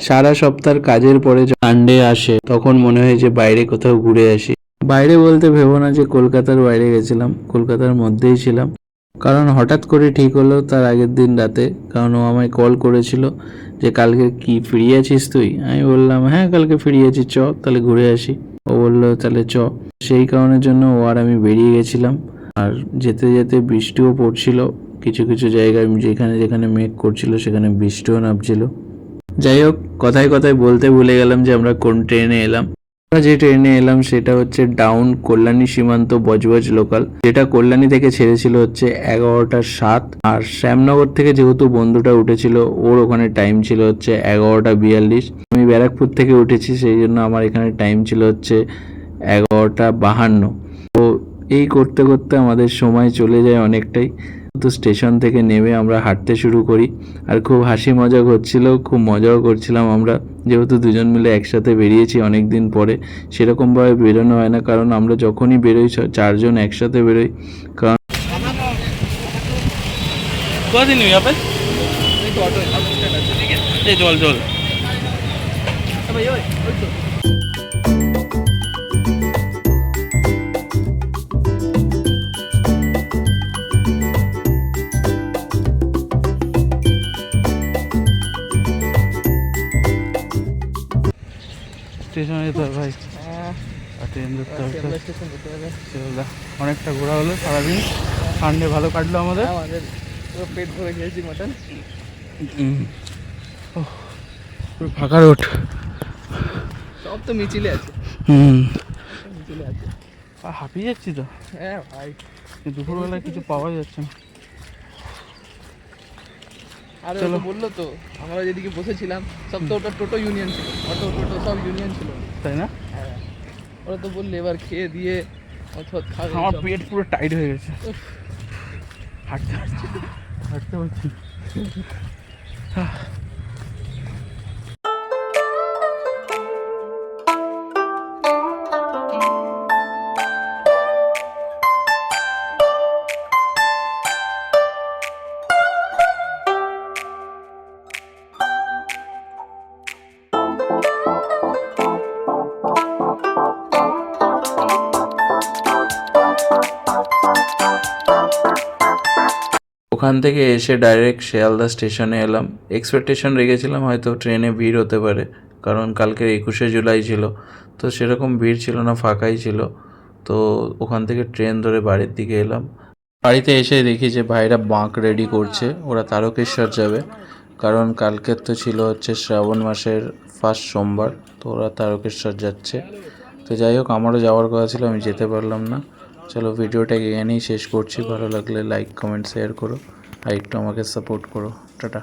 সারা সপ্তাহের কাজের পরে সানডে আসে, তখন মনে হয় যে বাইরে কোথাও ঘুরে আসি। বাইরে বলতে ভেবো না যে কলকাতার বাইরে গেছিলাম, কলকাতার মধ্যেই ছিলাম। কারণ হঠাৎ করে ঠিক হলো তার আগের দিন রাতে, কারণ ও আমায় কল করেছিল যে কালকে কি ফ্রি আছিস তুই? আমি বললাম হ্যাঁ কালকে ফ্রি আছি, চ, তাহলে ঘুরে আসি। ও বলল, তাহলে চ। সেই কারণের জন্য ও আর আমি বেরিয়ে গেছিলাম। আর যেতে যেতে বৃষ্টিও পড়ছিল। কিছু কিছু জায়গায় যেখানে যেখানে মেঘ করছিল, সেখানে বৃষ্টিও নামছিল। যাই হোক, কথায় কথায় বলতে ভুলে গেলাম যে আমরা কোন ট্রেনে এলাম। আমরা যে ট্রেনে এলাম সেটা হচ্ছে ডাউন কল্যাণী সীমান্ত বজবজ লোকাল যেটা কল্যাণী থেকে ছেড়েছিল হচ্ছে এগারোটা সাত। আর শ্যামনগর থেকে যেহেতু বন্ধুটা উঠেছিল, ওর ওখানে টাইম ছিল হচ্ছে এগারোটা বিয়াল্লিশ। আমি ব্যারাকপুর থেকে উঠেছি, সেই জন্য আমার এখানে টাইম ছিল হচ্ছে এগারোটা বাহান্ন। তো এই করতে করতে আমাদের সময় চলে যায় অনেকটাই। তো স্টেশন থেকে নেমে আমরা হাঁটতে শুরু করি। আর খুব হাসি মজা করছিল খুব মজাও করছিলাম আমরা। যেহেতু দুজন মিলে একসাথে বেরিয়েছি অনেক দিন পরে সেরকমভাবে বেরোনো হয় না কারণ আমরা যখনই বেরোই চারজন একসাথে বেরোই। কারণ জল স্টেশনে যেতে হবে। ভাই ট্রেন ধরতে হবে। শিয়ালদা। অনেকটা ঘোরা হলো সারাদিন। সানডে ভালো কাটলো আমাদের। আমাদের পুরো পেট ভরে খেয়েছি মটন। হুম। ওহ, পুরো ফাঁকা রোড। সব তো মিছিলে আছে। হুম মিছিলে আছে। আর হাঁপিয়ে যাচ্ছি তো? হ্যাঁ ভাই। দুপুরবেলায় কিছু পাওয়া যাচ্ছে না। আর। চলো। বলল তো আমরা যেদিকে বসেছিলাম সব তো ওটা টোটো ইউনিয়ন ছিল অটো টোটো সব ইউনিয়ন ছিল। তাই না? হ্যাঁ। ওরা তো বললে এবার খেয়ে দিয়ে অথবা খাবে আমার পেট পুরো টাইট হয়ে গেছে। হাঁটতে পারছি হাঁটতে পারছি ওখান থেকে এসে ডাইরেক্ট শিয়ালদা স্টেশনে এলাম। এক্সপেকটেশন রেখেছিলাম হয়তো ট্রেনে ভিড় হতে পারে, কারণ কালকের একুশে জুলাই ছিল। তো সেরকম ভিড় ছিল না, ফাঁকাই ছিল। তো ওখান থেকে ট্রেন ধরে বাড়ির দিকে এলাম। বাড়িতে এসে দেখি যে ভাইরা বাঁক রেডি করছে, ওরা তারকেশ্বর যাবে। কারণ কালকের তো ছিল হচ্ছে শ্রাবণ মাসের ফার্স্ট সোমবার, তো ওরা তারকেশ্বর যাচ্ছে। তো যাই হোক, আমারও যাওয়ার কথা ছিল, আমি যেতে পারলাম না। চলো ভিডিওটাকে এখানেই শেষ করছি। ভালো লাগলে লাইক কমেন্ট শেয়ার করো। আর একটু আমাকে সাপোর্ট করো। টাটা।